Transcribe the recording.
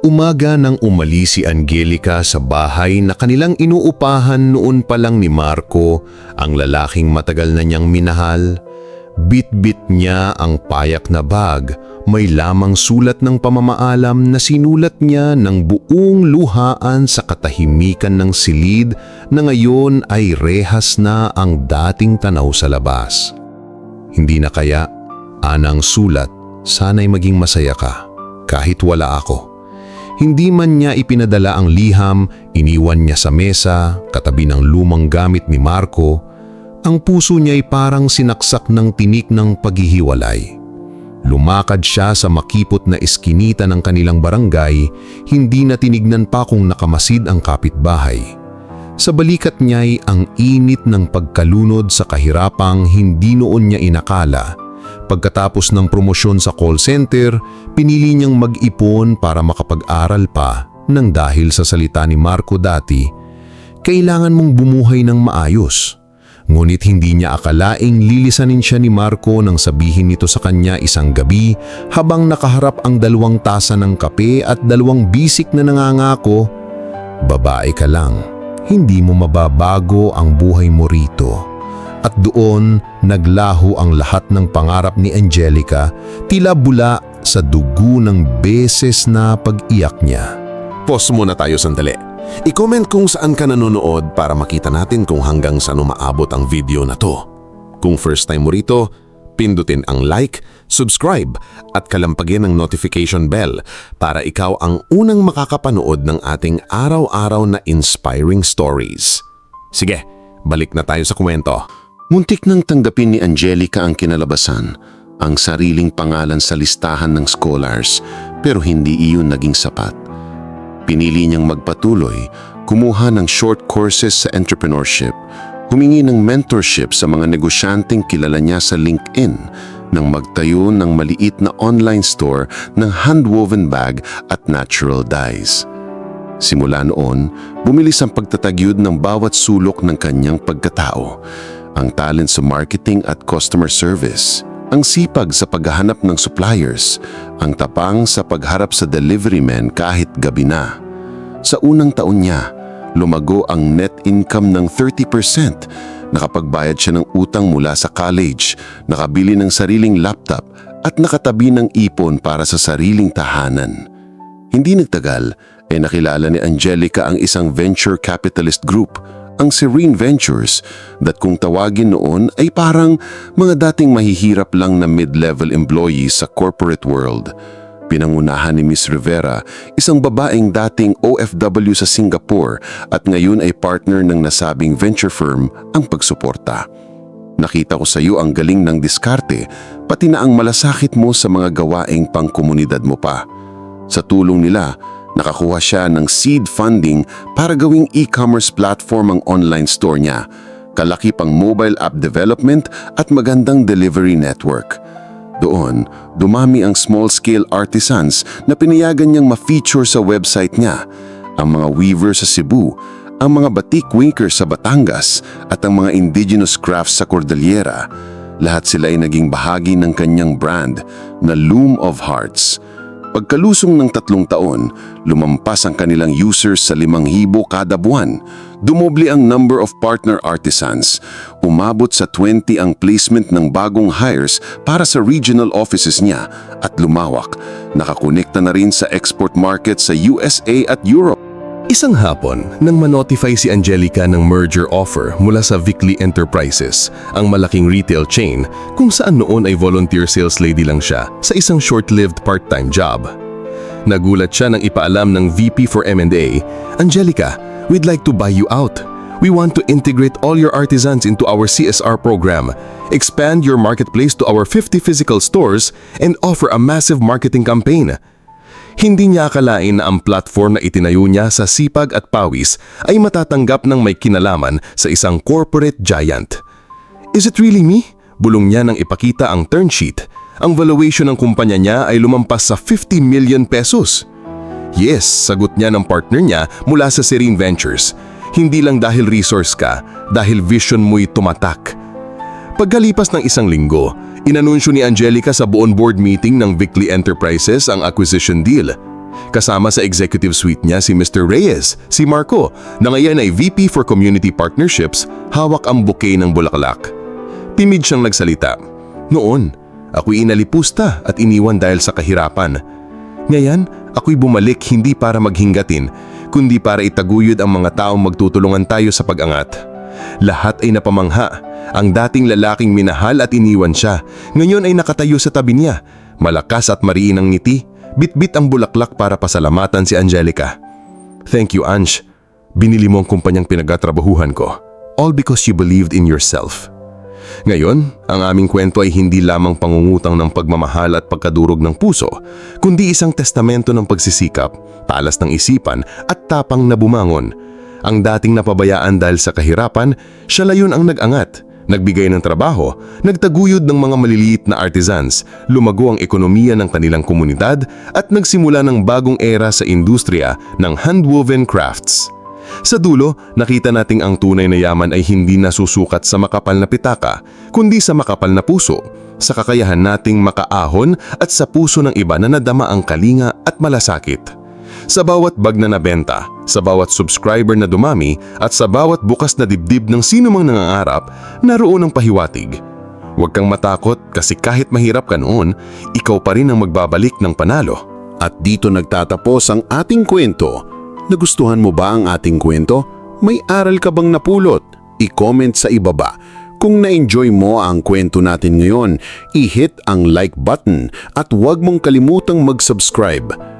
Umaga nang umalis si Angelica sa bahay na kanilang inuupahan noon pa lang ni Marco, ang lalaking matagal na niyang minahal. Bit-bit niya ang payak na bag, may lamang sulat ng pamamaalam na sinulat niya ng buong luhaan sa katahimikan ng silid na ngayon ay rehas na ang dating tanaw sa labas. Hindi na kaya, anang sulat, sana'y maging masaya ka, kahit wala ako. Hindi man niya ipinadala ang liham, iniwan niya sa mesa, katabi ng lumang gamit ni Marco. Ang puso niya ay parang sinaksak ng tinik ng paghihiwalay. Lumakad siya sa makipot na eskinita ng kanilang barangay, hindi na tinignan pa kung nakamasid ang kapitbahay. Sa balikat niya'y ang init ng pagkalunod sa kahirapang hindi noon niya inakala Pagkatapos ng promosyon sa call center, pinili niyang mag-ipon para makapag-aral pa nang dahil sa salita ni Marco dati, kailangan mong bumuhay ng maayos. Ngunit hindi niya akalaing lilisanin siya ni Marco nang sabihin nito sa kanya isang gabi habang nakaharap ang dalawang tasa ng kape at dalawang bisik na nangangako, Babae ka lang, hindi mo mababago ang buhay mo rito. At doon, naglaho ang lahat ng pangarap ni Angelica, tila bula sa dugo ng beses na pag-iyak niya. Pause muna tayo sandali. I-comment kung saan ka nanonood para makita natin kung hanggang saan umaabot ang video na to. Kung first time mo rito, pindutin ang like, subscribe at kalampagin ang notification bell para ikaw ang unang makakapanood ng ating araw-araw na inspiring stories. Sige, balik na tayo sa kwento. Muntik nang tanggapin ni Angelica ang kinalabasan, ang sariling pangalan sa listahan ng scholars, pero hindi iyon naging sapat. Pinili niyang magpatuloy, kumuha ng short courses sa entrepreneurship, humingi ng mentorship sa mga negosyanteng kilala niya sa LinkedIn, nang magtayo ng maliit na online store ng handwoven bag at natural dyes. Simula noon, bumilis ang pagtatagyod ng bawat sulok ng kanyang pagkatao ang talent sa marketing at customer service, ang sipag sa paghahanap ng suppliers, ang tapang sa pagharap sa delivery men kahit gabi na. Sa unang taon niya, lumago ang net income ng 30%, nakapagbayad siya ng utang mula sa college, nakabili ng sariling laptop at nakatabi ng ipon para sa sariling tahanan. Hindi nagtagal ay nakilala ni Angelica ang isang venture capitalist group ang Serene Ventures that kung tawagin noon ay parang mga dating mahihirap lang na mid-level employees sa corporate world. Pinangunahan ni Miss Rivera, isang babaeng dating OFW sa Singapore at ngayon ay partner ng nasabing venture firm ang pagsuporta. Nakita ko sa iyo ang galing ng diskarte, pati na ang malasakit mo sa mga gawaing pangkomunidad mo pa. Sa tulong nila, Nakakuha siya ng seed funding para gawing e-commerce platform ang online store niya, kalaki pang mobile app development at magandang delivery network. Doon, dumami ang small-scale artisans na pinayagan niyang ma-feature sa website niya, ang mga weaver sa Cebu, ang mga batik winkers sa Batangas at ang mga indigenous crafts sa Cordillera. Lahat sila ay naging bahagi ng kanyang brand na Loom of Hearts – Pagkalusong ng tatlong taon, lumampas ang kanilang users sa limang hibo kada buwan. Dumobli ang number of partner artisans. Umabot sa 20 ang placement ng bagong hires para sa regional offices niya at lumawak. Nakakonekta na rin sa export market sa USA at Europe. Isang hapon, nang manotify si Angelica ng merger offer mula sa Vickley Enterprises, ang malaking retail chain kung saan noon ay volunteer sales lady lang siya sa isang short-lived part-time job. Nagulat siya nang ipaalam ng VP for M&A, Angelica, we'd like to buy you out. We want to integrate all your artisans into our CSR program, expand your marketplace to our 50 physical stores, and offer a massive marketing campaign. Hindi niya akalain na ang platform na itinayo niya sa sipag at pawis ay matatanggap ng may kinalaman sa isang corporate giant. Is it really me? Bulong niya nang ipakita ang turn sheet. Ang valuation ng kumpanya niya ay lumampas sa 50 million pesos. Yes, sagot niya ng partner niya mula sa Serene Ventures. Hindi lang dahil resource ka, dahil vision mo'y tumatak. Pagkalipas ng isang linggo, Inanunsyo ni Angelica sa buon board meeting ng Vickley Enterprises ang acquisition deal. Kasama sa executive suite niya si Mr. Reyes, si Marco, na ngayon ay VP for Community Partnerships, hawak ang bouquet ng bulaklak. Timid siyang nagsalita. Noon, ako'y inalipusta at iniwan dahil sa kahirapan. Ngayon, ako'y bumalik hindi para maghinggatin, kundi para itaguyod ang mga taong magtutulungan tayo sa pag-angat. Lahat ay napamangha. Ang dating lalaking minahal at iniwan siya, ngayon ay nakatayo sa tabi niya. Malakas at mariin ang ngiti, bitbit ang bulaklak para pasalamatan si Angelica. Thank you, Ange. Binili mo ang kumpanyang pinagatrabahuhan ko. All because you believed in yourself. Ngayon, ang aming kwento ay hindi lamang pangungutang ng pagmamahal at pagkadurog ng puso, kundi isang testamento ng pagsisikap, talas ng isipan at tapang na bumangon. Ang dating napabayaan dahil sa kahirapan, siya layon ang nag-angat, nagbigay ng trabaho, nagtaguyod ng mga maliliit na artisans, lumago ang ekonomiya ng kanilang komunidad at nagsimula ng bagong era sa industriya ng handwoven crafts. Sa dulo, nakita nating ang tunay na yaman ay hindi nasusukat sa makapal na pitaka, kundi sa makapal na puso, sa kakayahan nating makaahon at sa puso ng iba na nadama ang kalinga at malasakit. Sa bawat bag na nabenta, sa bawat subscriber na dumami, at sa bawat bukas na dibdib ng sino mang nangangarap, naroon ang pahiwatig. Huwag kang matakot kasi kahit mahirap ka noon, ikaw pa rin ang magbabalik ng panalo. At dito nagtatapos ang ating kwento. Nagustuhan mo ba ang ating kwento? May aral ka bang napulot? I-comment sa ibaba. Kung na-enjoy mo ang kwento natin ngayon, i-hit ang like button at huwag mong kalimutang mag-subscribe.